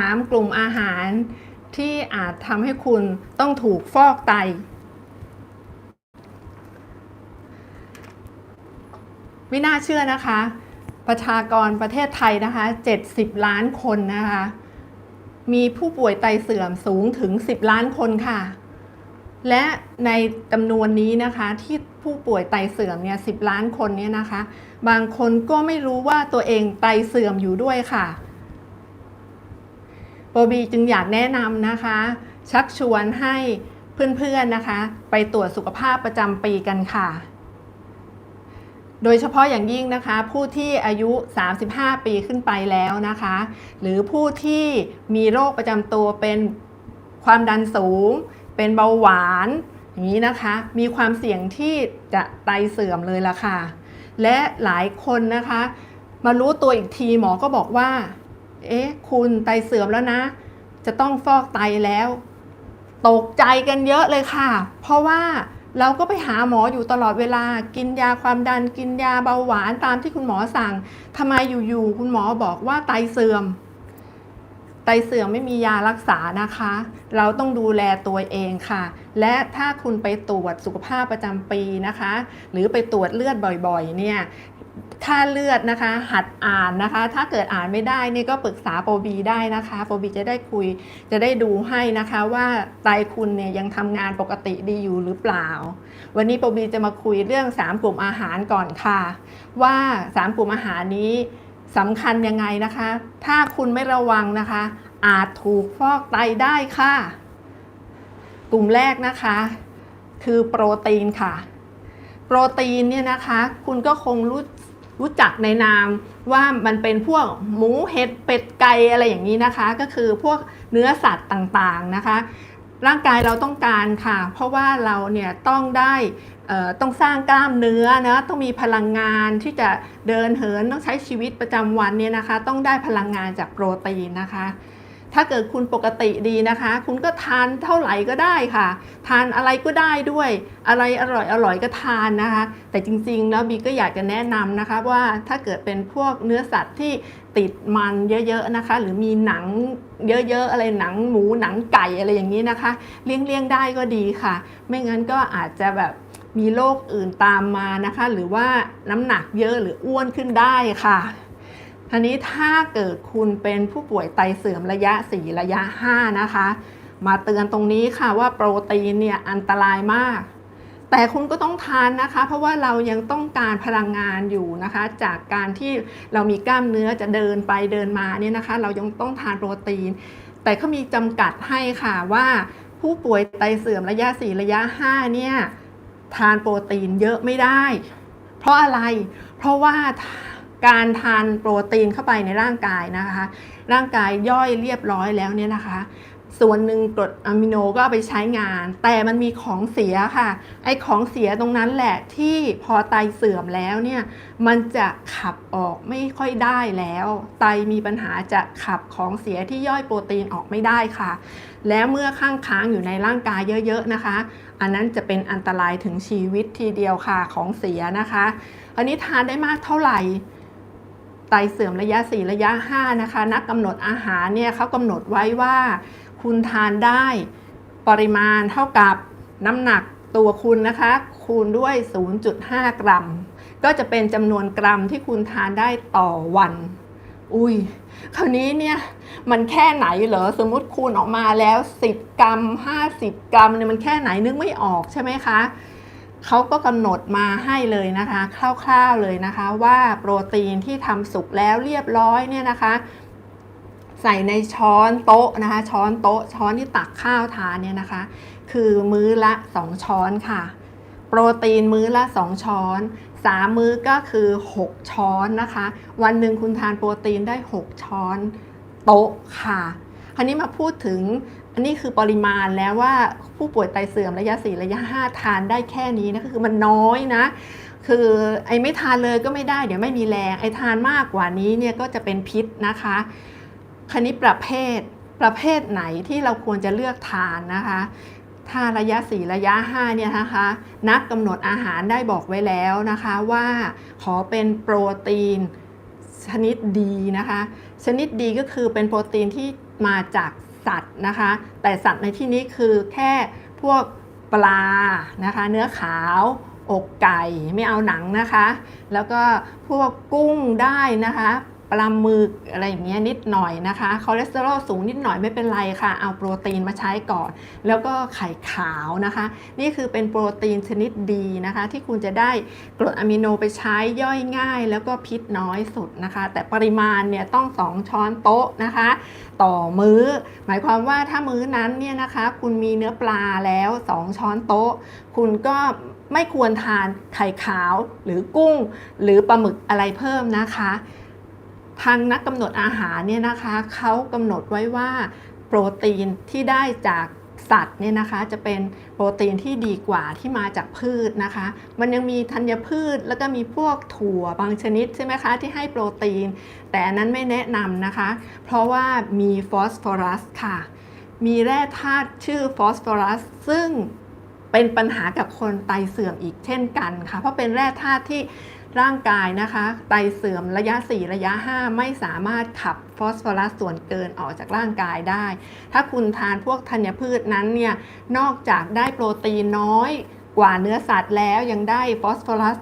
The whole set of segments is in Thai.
3 กลุ่มอาหารที่อาจทำให้คุณต้องถูกฟอกไต ไม่น่าเชื่อนะคะ ประชากรประเทศไทยนะคะ 70 ล้านคนนะคะ มีผู้ป่วยไตเสื่อมสูงถึง 10 ล้านคนค่ะ และในจำนวนนี้นะคะที่ผู้ป่วยไตเสื่อมเนี่ย10ล้านคนเนี่ยนะคะ บางคนก็ไม่รู้ว่าตัวเองไตเสื่อมอยู่ด้วยค่ะ โบบีจึงอยากแนะนำนะคะ ชักชวนให้เพื่อนๆนะคะ ไปตรวจสุขภาพประจำปีกันค่ะ โดยเฉพาะอย่างยิ่งนะคะ ผู้ที่อายุ 35 ปีขึ้นไปแล้วนะคะ หรือผู้ที่มีโรคประจำตัวเป็นความดันสูง เป็นเบาหวานอย่างนี้นะคะ มีความเสี่ยงที่จะไตเสื่อมเลยล่ะค่ะ และหลายคนนะคะ มารู้ตัวอีกทีหมอก็บอกว่า เอ๊ะ คุณไตเสื่อมแล้วนะ จะต้องฟอกไตแล้ว ตกใจกันเยอะเลยค่ะ เพราะว่าเราก็ไปหาหมออยู่ตลอดเวลา กินยาความดัน กินยาเบาหวานตามที่คุณหมอสั่งทำไมอยู่ๆคุณหมอบอกว่าไตเสื่อม ไตเสื่อมไม่มียารักษานะคะ เราต้องดูแลตัวเองค่ะ และถ้าคุณไปตรวจสุขภาพประจำปีนะคะ หรือไปตรวจเลือดบ่อยๆ เนี่ย ค่าเลือดนะคะ หัดอ่านนะคะ ถ้าเกิดอ่านไม่ได้นี่ก็ปรึกษาโปรบีได้นะคะโปรบีจะได้คุยจะได้ดูให้นะคะว่าไตคุณเนี่ยยังทำงานปกติดีอยู่หรือเปล่า วันนี้โปรบีจะมาคุยเรื่อง 3 กลุ่มอาหารก่อนค่ะ ว่า 3 กลุ่มอาหารนี้สำคัญยังไงนะคะ ถ้าคุณไม่ระวังนะคะ อาจถูกฟอกไตได้ค่ะ กลุ่มแรกนะคะ คือโปรตีนค่ะ โปรตีนเนี่ยนะคะ คุณก็คงรู้ รู้จักในนามว่ามันเป็นพวกหมูเห็ดเป็ดไก่อะไรอย่างนี้นะคะ ก็คือพวกเนื้อสัตว์ต่างๆนะคะ ร่างกายเราต้องการค่ะ เพราะว่าเราเนี่ยต้องได้ต้องสร้างกล้ามเนื้อนะต้องมีพลังงานที่จะเดินเหินต้องใช้ชีวิตประจำวันเนี่ยนะคะ ต้องได้พลังงานจากโปรตีนนะคะ ถ้าเกิดคุณปกติดีนะคะ คุณก็ทานเท่าไหร่ก็ได้ค่ะ ทานอะไรก็ได้ด้วย อะไรอร่อยอร่อยก็ทานนะคะ แต่จริงๆแล้วบีก็อยากจะแนะนำนะคะว่าถ้าเกิดเป็นพวกเนื้อสัตว์ที่ติดมันเยอะๆนะคะ หรือมีหนังเยอะๆอะไรหนังหมูหนังไก่อะไรอย่างนี้นะคะ เลี่ยงๆได้ก็ดีค่ะ ไม่งั้นก็อาจจะแบบมีโรคอื่นตามมานะคะ หรือว่าน้ำหนักเยอะหรืออ้วนขึ้นได้ค่ะ ทีนี้ถ้าเกิดคุณเป็นผู้ป่วยไตเสื่อมระยะ 4 ระยะ 5 นะคะ มาเตือนตรงนี้ค่ะว่าโปรตีนเนี่ยอันตรายมาก แต่คุณก็ต้องทานนะคะ เพราะว่าเรายังต้องการพลังงานอยู่นะคะ จากการที่เรามีกล้ามเนื้อจะเดินไปเดินมาเนี่ยนะคะ เรายังต้องทานโปรตีน แต่เขามีจำกัดให้ค่ะว่าผู้ป่วยไตเสื่อมระยะ 4 ระยะ 5 เนี่ยทานโปรตีนเยอะไม่ได้ เพราะอะไร เพราะว่า การทานโปรตีนเข้าไปในร่างกายนะคะ ร่างกายย่อยเรียบร้อยแล้วเนี่ยนะคะ ส่วนหนึ่งกรดอะมิโนก็เอาไปใช้งาน แต่มันมีของเสียค่ะ ไอของเสียตรงนั้นแหละที่พอไตเสื่อมแล้วเนี่ยมันจะขับออกไม่ค่อยได้แล้ว ไตมีปัญหาจะขับของเสียที่ย่อยโปรตีนออกไม่ได้ค่ะ แล้วเมื่อข้างค้างอยู่ในร่างกายเยอะๆนะคะ อันนั้นจะเป็นอันตรายถึงชีวิตทีเดียวค่ะของเสียนะคะ อันนี้ทานได้มากเท่าไหร่ ไตเสื่อมระยะ 4 ระยะ 5 นะคะ นักกำหนดอาหารเนี่ยเขากำหนดไว้ว่า คุณทานได้ปริมาณเท่ากับน้ำหนักตัวคุณนะคะ คูณด้วย 0.5 กรัม ก็จะเป็นจำนวนกรัมที่คุณทานได้ต่อวัน อุ้ยคราวนี้เนี่ยมันแค่ไหนเหรอสมมุติคูณออกมาแล้ว 10 กรัม 50 กรัมเนี่ยมันแค่ไหนนึกไม่ออกใช่ไหมคะ เขาก็กำหนดมาให้เลยนะคะ คร่าวๆเลยนะคะ ว่าโปรตีนที่ทำสุกแล้วเรียบร้อยเนี่ยนะคะ ใส่ในช้อนโต๊ะนะคะ ช้อนโต๊ะ ช้อนที่ตักข้าวทานเนี่ยนะคะ คือมื้อละ 2 ช้อนค่ะ โปรตีนมื้อละ 2 ช้อน3มื้อก็คือ 6 ช้อนนะคะ วันหนึ่งคุณทานโปรตีนได้ 6 ช้อนโต๊ะค่ะ คราวนี้มาพูดถึง อันนี้คือปริมาณแล้วว่าผู้ป่วยไตเสื่อมระยะ 4 ระยะ 5 ทานได้แค่นี้นะคือมันน้อยนะ คือไอ้ไม่ทานเลยก็ไม่ได้เดี๋ยวไม่มีแรงไอ้ทานมากกว่านี้เนี่ยก็จะเป็นพิษนะคะคราวนี้ประเภทประเภทไหนที่เราควรจะเลือกทานนะคะถ้าระยะ 4 ระยะ 5 เนี่ยนะคะ นักกำหนดอาหารได้บอกไว้แล้วนะคะว่าขอเป็นโปรตีนชนิดดีนะคะ ชนิดดีก็คือเป็นโปรตีนที่มาจาก สัตว์นะคะ แต่สัตว์ในที่นี้คือแค่พวกปลานะคะ เนื้อขาวอกไก่ไม่เอาหนังนะคะ แล้วก็พวกกุ้งได้นะคะ ปลาหมึกอะไรอย่างเงี้ยนิดหน่อยนะคะคอเลสเตอรอลสูงนิดหน่อยไม่เป็นไรค่ะ เอาโปรตีนมาใช้ก่อน แล้วก็ไข่ขาวนะคะ นี่คือเป็นโปรตีนชนิดดีนะคะ ที่คุณจะได้กรดอะมิโนไปใช้ย่อยง่าย แล้วก็พิษน้อยสุดนะคะ แต่ปริมาณเนี่ยต้อง 2 ช้อนโต๊ะนะคะ ต่อมื้อ หมายความว่าถ้ามื้อนั้นเนี่ยนะคะ คุณมีเนื้อปลาแล้ว 2 ช้อนโต๊ะ คุณก็ไม่ควรทานไข่ขาวหรือกุ้ง หรือปลาหมึกอะไรเพิ่มนะคะ ทางนักกำหนดอาหารเนี่ยนะคะเขากำหนดไว้ว่าโปรตีนที่ได้จากสัตว์เนี่ยนะคะจะเป็นโปรตีนที่ดีกว่าที่มาจากพืชนะคะ มันยังมีธัญพืชแล้วก็มีพวกถั่วบางชนิดใช่ไหมคะที่ให้โปรตีน แต่อันนั้นไม่แนะนำนะคะ เพราะว่ามีฟอสฟอรัสค่ะ มีแร่ธาตุชื่อฟอสฟอรัส ซึ่งเป็นปัญหากับคนไตเสื่อมอีกเช่นกันค่ะ เพราะเป็นแร่ธาตุที่ ร่างกายนะคะ ไตเสื่อมระยะ 4 ระยะ 5 ไม่สามารถขับฟอสฟอรัสส่วนเกินออกจากร่างกายได้ ถ้าคุณทานพวกธัญพืชนั้นเนี่ยนอกจากได้โปรตีนน้อยกว่าเนื้อสัตว์แล้วยังได้ฟอสฟอรัส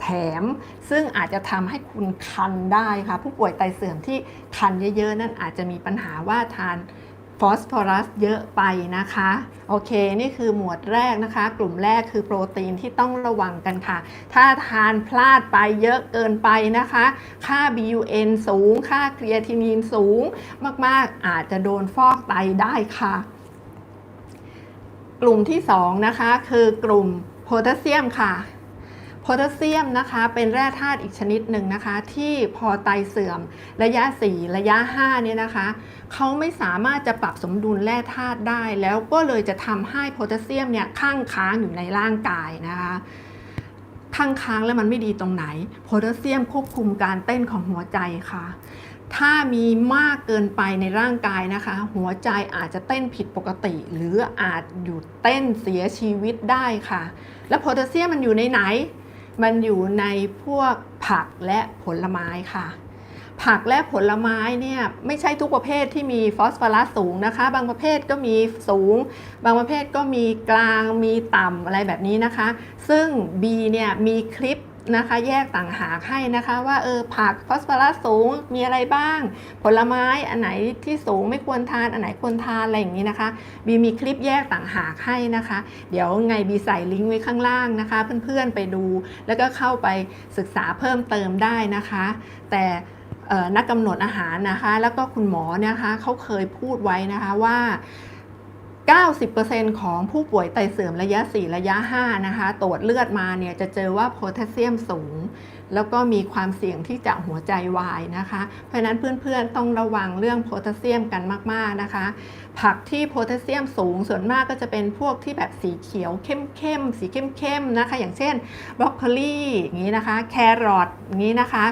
แถม ซึ่งอาจจะทำให้คุณคันได้ค่ะ ผู้ป่วยไตเสื่อมที่คันเยอะๆ นั่นอาจจะมีปัญหาว่าทาน ฟอสฟอรัสเยอะไปนะคะ โอเค นี่คือหมวดแรกนะคะ กลุ่มแรกคือโปรตีนที่ต้องระวังกันค่ะ ถ้าทานพลาดไปเยอะเกินไปนะคะ ค่า BUN สูง ค่าครีเอทินินสูง มาก ๆ อาจจะโดนฟอกไตได้ค่ะ กลุ่มที่ 2 นะคะ คือกลุ่มโพแทสเซียมค่ะ พแทสเซียมนะคะเป็นแร่ธาตุอีกชนิดหนึ่งนะคะ ที่พอไตเสื่อม ระยะ 4 ระยะ5เนี่ยนะคะเขาไม่สามารถจะปรับสมดุลแร่ธาตุได้ แล้วก็เลยจะทำให้โพแทสเซียมเนี่ยข้างค้างอยู่ในร่างกายนะคะข้างค้างแล้วมันไม่ดีตรงไหนโพแทสเซียมควบคุมการเต้นของหัวใจค่ะ ถ้ามีมากเกินไปในร่างกายนะคะ หัวใจอาจจะเต้นผิดปกติ หรืออาจหยุดเต้นเสียชีวิตได้ค่ะ แล้วโพแทสเซียมมันอยู่ในไหน มันอยู่ในพวกผักและผลไม้ค่ะ ผักและผลไม้เนี่ยไม่ใช่ทุกประเภทที่มีฟอสฟอรัสสูงนะคะ บางประเภทก็มีสูง บางประเภทก็มีกลางมีต่ำอะไรแบบนี้นะคะ ซึ่ง B เนี่ยมีคลิป นะคะ แยกต่างหากให้นะคะ ว่าเออผักฟอสฟอรัสสูงมีอะไรบ้าง ผลไม้อันไหนที่สูงไม่ควรทานอันไหนควรทานอะไรอย่างนี้นะคะบีมีคลิปแยกต่างหากให้นะคะ เดี๋ยวไงบีใส่ลิงก์ไว้ข้างล่างนะคะ เพื่อนๆไปดู แล้วก็เข้าไปศึกษาเพิ่มเติมได้นะคะ แต่นักกำหนดอาหารนะคะ แล้วก็คุณหมอนะคะเขาเคยพูดไว้นะคะว่า 90%ของผู้ป่วยไตเสื่อมระยะ 4 ระยะ 5 นะคะ ตรวจเลือดมาเนี่ยจะเจอว่าโพแทสเซียมสูง แล้วก็มีความเสี่ยงที่จะหัวใจวายนะคะ เพราะนั้นเพื่อนๆต้องระวังเรื่องโพแทสเซียมกันมากๆนะคะ ผักที่โพแทสเซียมสูงส่วนมากก็จะเป็นพวกที่แบบสีเขียวเข้มๆสีเข้มๆนะคะ อย่างเช่นบรอกโคลีอย่างนี้นะคะ แครอทอย่างนี้นะคะ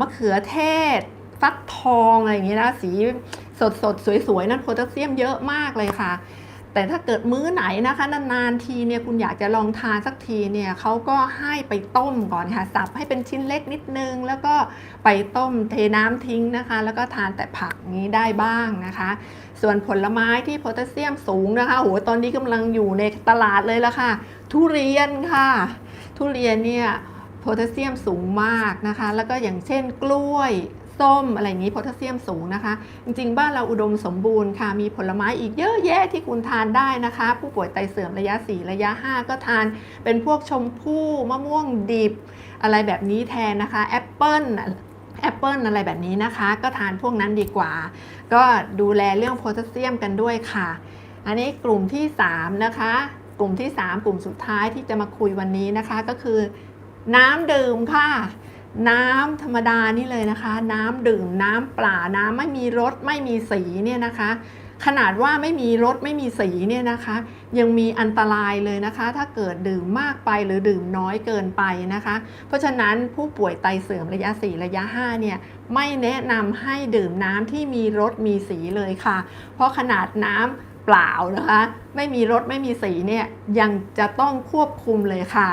มะเขือเทศ ฟักทองอะไรอย่างนี้นะสีสดสดๆสวยๆ นั่นโพแทสเซียมเยอะมากเลยค่ะ แต่ถ้าเกิดมื้อไหนนะคะนานๆทีเนี่ยคุณอยากจะลองทานสักทีเนี่ยเขาก็ให้ไปต้มก่อนค่ะสับให้เป็นชิ้นเล็กนิดนึง แล้วก็ไปต้มเทน้ำทิ้งนะคะ แล้วก็ทานแต่ผักนี้ได้บ้างนะคะ ส่วนผลไม้ที่โพแทสเซียมสูงนะคะโหตอนนี้กำลังอยู่ในตลาดเลยละค่ะ ทุเรียนค่ะ ทุเรียนเนี่ยโพแทสเซียมสูงมากนะคะ แล้วก็อย่างเช่นกล้วย ส้มอะไรอย่างนี้โพแทสเซียมสูงนะคะ จริงๆ บ้านเราอุดมสมบูรณ์ค่ะ มีผลไม้อีกเยอะแยะที่คุณทานได้นะคะ ผู้ป่วยไตเสื่อมระยะ 4 ระยะ 5 ก็ทาน เป็นพวกชมพู่มะม่วงดิบ อะไรแบบนี้แทนนะคะแอปเปิ้ลแอปเปิ้ลอะไรแบบนี้นะคะ ก็ทานพวกนั้นดีกว่า ก็ดูแลเรื่องโพแทสเซียมกันด้วยค่ะ อันนี้กลุ่มที่ 3 นะคะ กลุ่มที่ 3 กลุ่มสุดท้ายที่จะมาคุยวันนี้นะคะก็คือ น้ำดื่มค่ะ น้ำธรรมดานี่เลยนะคะ น้ำดื่มน้ำเปล่าน้ำไม่มีรสไม่มีสีเนี่ยนะคะ ขนาดว่าไม่มีรสไม่มีสีเนี่ยนะคะ ยังมีอันตรายเลยนะคะ ถ้าเกิดดื่มมากไปหรือดื่มน้อยเกินไปนะคะ เพราะฉะนั้นผู้ป่วยไตเสื่อมระยะ 4 ระยะ 5 เนี่ยไม่แนะนำให้ดื่มน้ำที่มีรสมีสีเลยค่ะ เพราะขนาดน้ำเปล่านะคะ ไม่มีรสไม่มีสีเนี่ยยังจะต้องควบคุมเลยค่ะ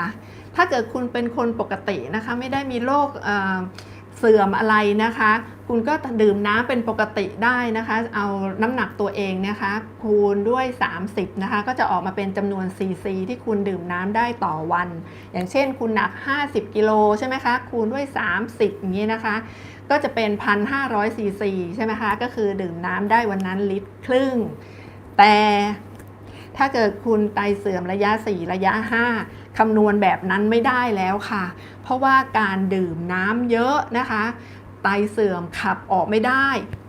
ถ้าเกิดคุณเป็นคนปกตินะคะ ไม่ได้มีโรคเสื่อมอะไรนะคะ คุณก็ดื่มน้ำเป็นปกติได้นะคะ เอาน้ำหนักตัวเองนะคะ คูณด้วย 30 นะคะ ก็จะออกมาเป็นจำนวน cc ที่คุณดื่มน้ำได้ต่อวัน อย่างเช่น คุณหนัก 50 กิโลใช่ไหมคะ คูณด้วย 30 อย่างนี้นะคะ ก็จะเป็น 1,500 cc ใช่ไหมคะ ก็คือดื่มน้ำได้วันนั้นลิตรครึ่ง แต่ ถ้าเกิดคุณไตเสื่อมระยะ 4 ระยะ 5 คำนวณแบบนั้นไม่ได้แล้วค่ะ เพราะว่าการดื่มน้ำเยอะนะคะ ไตเสื่อมขับออกไม่ได้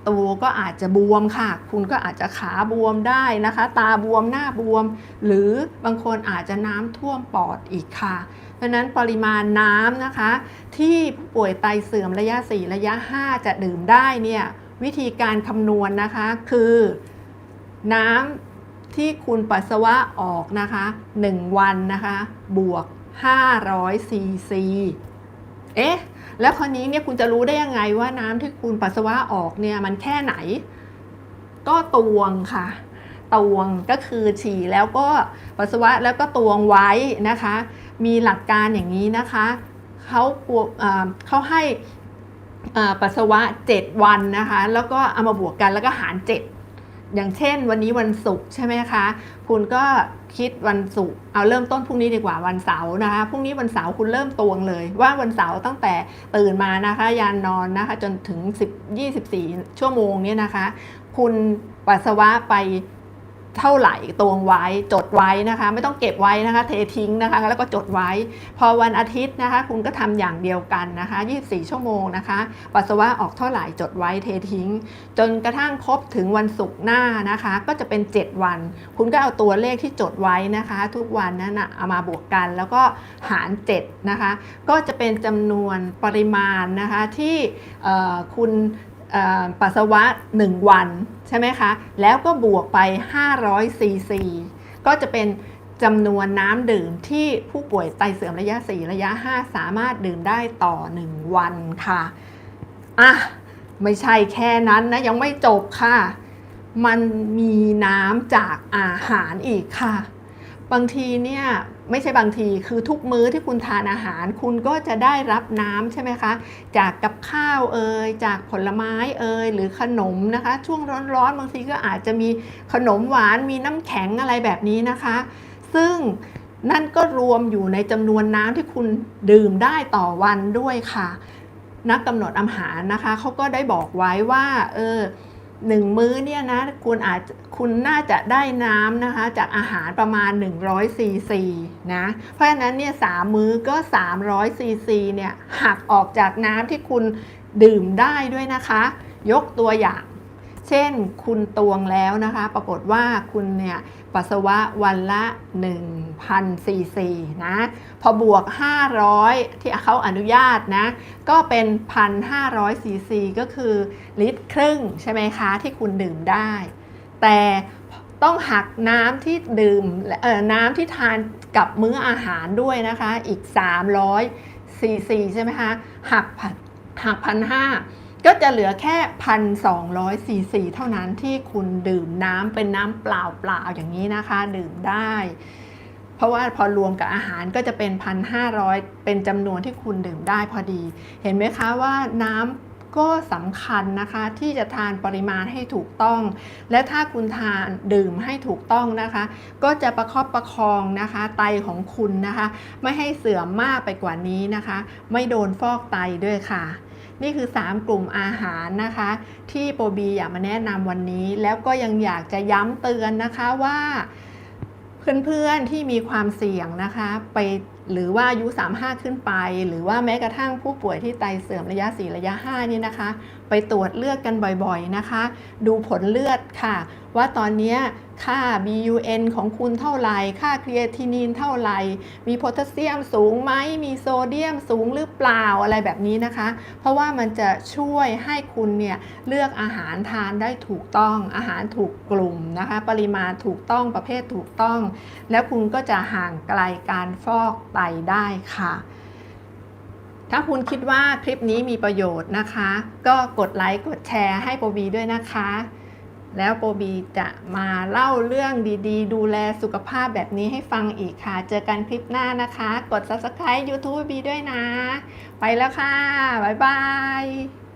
ตัวก็อาจจะบวมค่ะ คุณก็อาจจะขาบวมได้นะคะ ตาบวมหน้าบวม หรือบางคนอาจจะน้ำท่วมปอดอีกค่ะเพราะฉะนั้นปริมาณน้ำนะคะ ที่ผู้ป่วยไตเสื่อมระยะ 4 ระยะ 5 จะดื่มได้เนี่ยวิธีการคำนวณนะคะคือน้ำ ที่คุณปัสสาวะออกนะคะ 1 วันนะคะ บวก 500ซีซีเอ๊ะ แล้วคราวนี้เนี่ยคุณจะรู้ได้ยังไงว่าน้ำที่คุณปัสสาวะออกเนี่ยมันแค่ไหน ก็ตวงค่ะตวงก็คือฉี่แล้วก็ปัสสาวะแล้วก็ตวงไว้นะคะ มีหลักการอย่างนี้นะคะเขาเขาให้ปัสสาวะ 7 วันนะคะ แล้วก็เอามาบวกกันแล้วก็หาร 7 อย่างเช่น วันนี้วันศุกร์ใช่ไหมคะ คุณก็คิดวันศุกร์เอาเริ่มต้นพรุ่งนี้ดีกว่าวันเสาร์นะคะพรุ่งนี้วันเสาร์คุณเริ่มตวงเลย ว่าวันเสาร์ตั้งแต่ตื่นมานะคะยานนอนนะคะจนถึง10 24 ชั่วโมงเนี่ยนะคะ คุณปัสสาวะไป เท่าไหร่ตวงไว้จดไว้นะคะ ไม่ต้องเก็บไว้นะคะ เททิ้งนะคะ แล้วก็จดไว้ พอวันอาทิตย์นะคะ คุณก็ทำอย่างเดียวกันนะคะ 24 ชั่วโมงนะคะ ปัสสาวะออกเท่าไหร่จดไว้เททิ้ง จนกระทั่งครบถึงวันศุกร์หน้านะคะ ก็จะเป็น 7 วัน คุณก็เอาตัวเลขที่จดไว้นะคะ ทุกวันนั้นนะเอามาบวกกัน แล้วก็หาร 7 นะคะ ก็จะเป็นจำนวนปริมาณนะคะที่คุณ ปัสสาวะ 1 วันใช่ไหมคะ แล้วก็บวกไป 500ซีซีก็จะเป็นจำนวนน้ำดื่มที่ผู้ป่วยไตเสื่อมระยะ 4 ระยะ 5 สามารถดื่มได้ต่อ 1 วันค่ะ อะ ไม่ใช่แค่นั้นนะ ยังไม่จบค่ะ มันมีน้ำจากอาหารอีกค่ะ บางทีเนี่ย ไม่ใช่บางทีคือทุกมื้อที่คุณทานอาหาร คุณก็จะได้รับน้ำใช่ไหมคะ จากกับข้าวเอ่ยจากผลไม้เอ่ยหรือขนมนะคะ ช่วงร้อนๆบางทีก็อาจจะมีขนมหวานมีน้ำแข็งอะไรแบบนี้นะคะ ซึ่งนั่นก็รวมอยู่ในจำนวนน้ำที่คุณดื่มได้ต่อวันด้วยค่ะ นักกำหนดอาหารนะคะเขาก็ได้บอกไว้ว่าเออ หนึ่งมื้อเนี่ยนะคุณอาจคุณน่าจะได้น้ำนะคะ จากอาหารประมาณ 100ซีซีนะเพราะฉะนั้นเนี่ยสามมื้อก็ 300ซีซีเนี่ยหักออกจากน้ำที่คุณดื่มได้ด้วยนะคะ ยกตัวอย่าง เช่นคุณตวงแล้วนะคะ ปรากฏว่าคุณเนี่ยปัสสาวะวันละ 1,000ซีซีนะ พอบวก 500 ที่เขาอนุญาตนะ ก็เป็น 1,500ซีซีก็คือลิตรครึ่งใช่ไหมคะ ที่คุณดื่มได้ แต่ต้องหักน้ำที่ดื่มเอ่อน้ำที่ทานกับมื้ออาหารด้วยนะคะ อีก 300ซีซีใช่ไหมคะ หักหักพันห้า ก็จะเหลือแค่ 1,200ซีซีเท่านั้นที่คุณดื่มน้ำเป็นน้ำเปล่าๆอย่างนี้นะคะ ดื่มได้ เพราะว่าพอรวมกับอาหารก็จะเป็น 1,500 เป็นจำนวนที่คุณดื่มได้พอดี เห็นไหมคะว่าน้ำก็สำคัญนะคะที่จะทานปริมาณให้ถูกต้อง และถ้าคุณทานดื่มให้ถูกต้องนะคะ ก็จะประคบประคองนะคะ ไตของคุณนะคะ ไม่ให้เสื่อมมากไปกว่านี้นะคะ ไม่โดนฟอกไตด้วยค่ะ นี่คือ 3 กลุ่มอาหารนะคะ ที่โปรบีอยากมาแนะนำวันนี้ แล้วก็ยังอยากจะย้ำเตือนนะคะว่าเพื่อนๆที่มีความเสี่ยงนะคะ ไปหรือว่าอายุ 35 ขึ้นไป หรือว่าแม้กระทั่งผู้ป่วยที่ไตเสื่อมระยะ 4 ระยะ 5 นี่นะคะ ไปตรวจเลือดกันบ่อยๆนะคะ ดูผลเลือดค่ะ ว่าตอนนี้ค่า BUN ของคุณเท่าไหร่ ค่าครีเอทินินเท่าไหร่ มีโพแทสเซียมสูงไหม มีโซเดียมสูงหรือเปล่าอะไรแบบนี้นะคะ เพราะว่ามันจะช่วยให้คุณเนี่ยเลือกอาหารทานได้ถูกต้อง อาหารถูกกลุ่มนะคะ ปริมาณถูกต้องประเภทถูกต้อง แล้วคุณก็จะห่างไกลการฟอกไตได้ค่ะถ้าคุณคิดว่าคลิปนี้มีประโยชน์นะคะ ก็กดไลค์กดแชร์ให้โปรบีด้วยนะคะ แล้วโปบีจะมาเล่าเรื่องดีๆ ดูแลสุขภาพแบบนี้ให้ฟังอีกค่ะ เจอกันคลิปหน้านะคะ กด subscribe YouTube บีด้วยนะ ไปแล้วค่ะ บ๊ายบาย